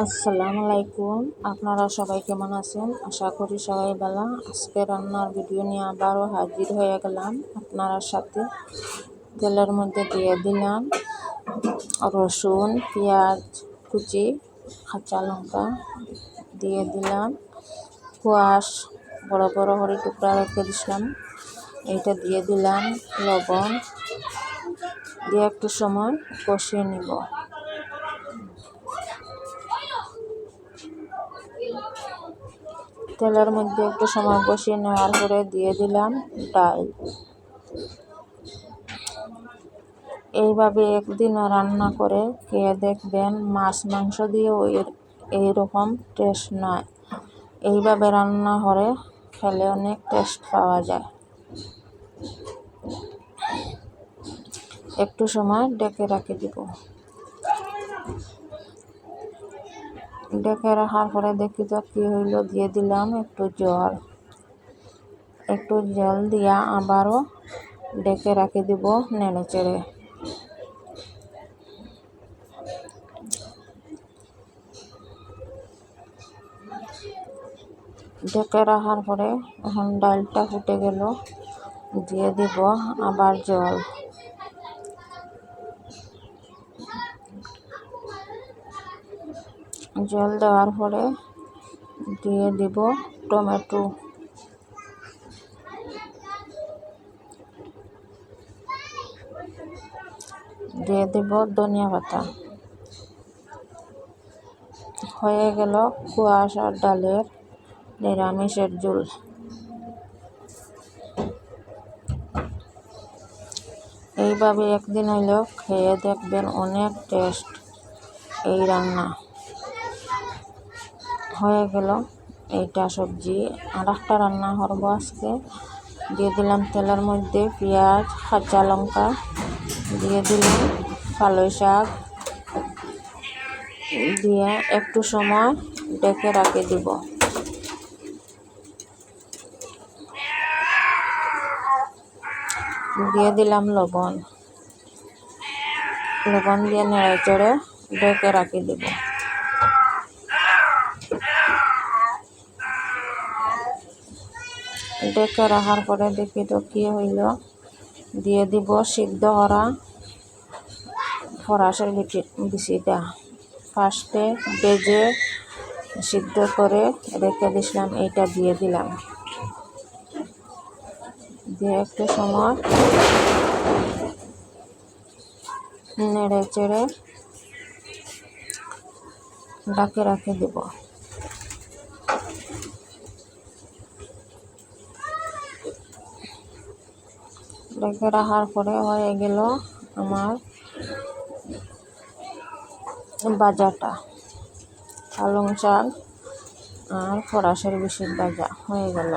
আসসালামু আলাইকুম আপনারা সবাই কেমন আছেন? আশা করি সবাই ভালো। আজকে রান্নার ভিডিও নিয়ে আবারও হাজির হয়ে গেলাম আপনার সাথে। তেলের মধ্যে দিয়ে দিলাম রসুন, পেঁয়াজ কুচি, কাঁচা লঙ্কা দিয়ে দিলাম। কুয়াশ বড় বড় হরি টুকরা রেখে দিলাম এইটা দিয়ে দিলাম লবণ। দিয়ে একটু সময় কষিয়ে নিব। তেলের মধ্যে একটু সময় বসিয়ে নেওয়ার পরে দিয়ে দিলাম ডাল। এইভাবে একদিনও রান্না করে খেয়ে দেখবেন মাছ, মাংস দিয়েও এইরকম টেস্ট নয়। এইভাবে রান্না করে খেলে অনেক টেস্ট পাওয়া যায়। একটু সময় ডেকে রাখে দিব। ডেকে রাখার পরে দেখি তো কী হইল, দিয়ে দিলাম একটু জল। একটু জল দিয়া আবারও ডেকে রাখি দিব নেড়ে চেড়ে। ডেকে রাখার পরে এখন ডালটা ফুটে গেল, দিয়ে দিব আবার জল। জল দেওয়ার পরে দিয়ে দিব টমেটো। দিয়ে দেব ধনিয়া পাতা। হয়ে গেল কুয়াশার ডালের নিরামিষের ঝোল। এইভাবে একদিন হইলেও খেয়ে দেখবেন অনেক টেস্ট এই রান্না। হয়ে গেল। এইটা সবজি। আর একটা রান্না করব আজকে। দিয়ে দিলাম তেলের মধ্যে পেঁয়াজ, কাঁচা লঙ্কা। দিয়ে দিলাম পালই শাক। দিয়ে একটু সময় ডেকে রাখে দিব। দিয়ে দিলাম লবণ। লবণ দিয়ে নেড়ে চড়ে ডেকে রাখি দিব। ডেকে রাখার পরে দেখি তো কি হইল। দিয়ে দিব সিদ্ধ করা ফরাসের বিচিটা ফার্স্টে বেজে সিদ্ধ করে রেখে দিছিলাম, এইটা দিয়ে দিলাম। দিয়ে একটু সময় নেড়ে চেড়ে ডাকে রাখে দেব। ডেকে রাখার পরে হয়ে গেল আমার বাজাটা পালং শাক আর ফরাসের বিশেষ বাজা হয়ে গেল।